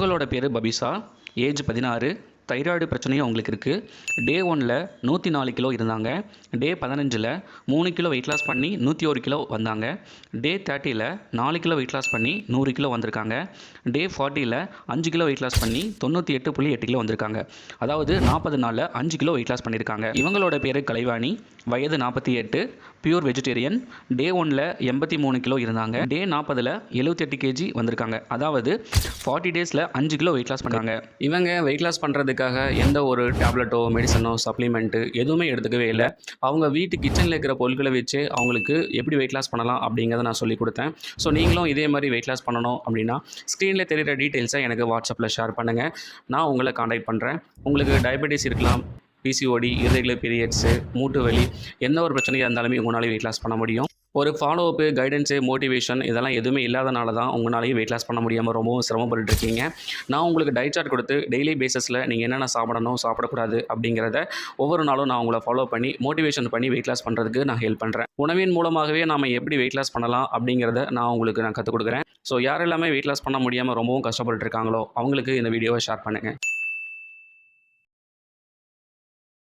இவங்களோட பேர் பபிசா ஏஜ் பதினாறு. தைராய்டு பிரச்சனையும் அவங்களுக்கு இருக்குது டே ஒனில் நூற்றி நாலு கிலோ இருந்தாங்க. டே பதினஞ்சில் மூணு கிலோ வெயிட் லாஸ் பண்ணி நூற்றி ஒரு கிலோ வந்தாங்க. டே தேர்ட்டியில் நாலு கிலோ வெயிட் லாஸ் பண்ணி நூறு கிலோ வந்திருக்காங்க. டே ஃபார்ட்டியில் அஞ்சு கிலோ வெயிட் லாஸ் பண்ணி தொண்ணூற்றி எட்டு புள்ளி எட்டு கிலோ வந்திருக்காங்க. அதாவது நாற்பது நாளில் அஞ்சு கிலோ வெயிட் லாஸ் பண்ணியிருக்காங்க இவங்களோட பேர் கலைவாணி. வயது நாற்பத்தி எட்டு. பியூர் வெஜிடேரியன் டே ஒனில் எண்பத்தி மூணு கிலோ இருந்தாங்க. டே நாற்பதில் எழுபத்தெட்டு கேஜி வந்திருக்காங்க. அதாவது ஃபார்ட்டி டேஸில் அஞ்சு கிலோ வெயிட் லாஸ் பண்ணுறாங்க இவங்க வெயிட் லாஸ் பண்ணுறதுக்காக எந்த ஒரு டேப்லெட்டோ மெடிசனோ சப்ளிமெண்ட்டு எதுவுமே எடுத்துக்கவே இல்லை. அவங்க வீட்டு கிச்சனில் இருக்கிற பொருட்களை வச்சு அவங்களுக்கு எப்படி வெயிட் லாஸ் பண்ணலாம் அப்படிங்கிறத நான் சொல்லி கொடுத்தேன். ஸோ நீங்களும் இதே மாதிரி வெயிட் லாஸ் பண்ணணும் அப்படின்னா ஸ்க்ரீனில் தெரிகிற டீட்டெயில்ஸை எனக்கு வாட்ஸ்அப்பில் ஷேர் பண்ணுங்கள் நான் உங்களை காண்டாக்ட் பண்ணுறேன் உங்களுக்கு டயபெட்டிஸ் இருக்கலாம். பிசிஓடி irregular பீரியட்ஸு மூட்டு வலி எந்த ஒரு பிரச்சனையாக இருந்தாலுமே உங்களால் வெயிட் லாஸ் பண்ண முடியும். ஒரு ஃபாலோஅப்பு கைடன்ஸு மோட்டிவேஷன் இதெல்லாம் எதுவுமே இல்லாதனால தான் உங்களாலேயும் வெயிட் லாஸ் பண்ண முடியாமல் ரொம்பவும் சிரமப்பட்டு இருக்கீங்க. நான் உங்களுக்கு டயட் சார்ட் கொடுத்து டெய்லி பேசிஸில் நீங்கள் என்னென்ன சாப்பிடணும் சாப்பிடக்கூடாது அப்படிங்கிறத ஒவ்வொரு நாளும் நான் உங்களை ஃபாலோ பண்ணி மோட்டிவேஷன் பண்ணி வெயிட் லாஸ் பண்ணுறதுக்கு நான் ஹெல்ப் பண்ணுறேன் உணவின் மூலமாகவே நாம் எப்படி வெயிட் லாஸ் பண்ணலாம் அப்படிங்கிறத நான் உங்களுக்கு நான் கற்றுக் கொடுக்குறேன். ஸோ யாரெல்லாமே வெயிட் லாஸ் பண்ண முடியாமல் ரொம்பவும் கஷ்டப்பட்டு இருக்காங்களோ அவங்களுக்கு இந்த வீடியோவை ஷேர் பண்ணுங்கள்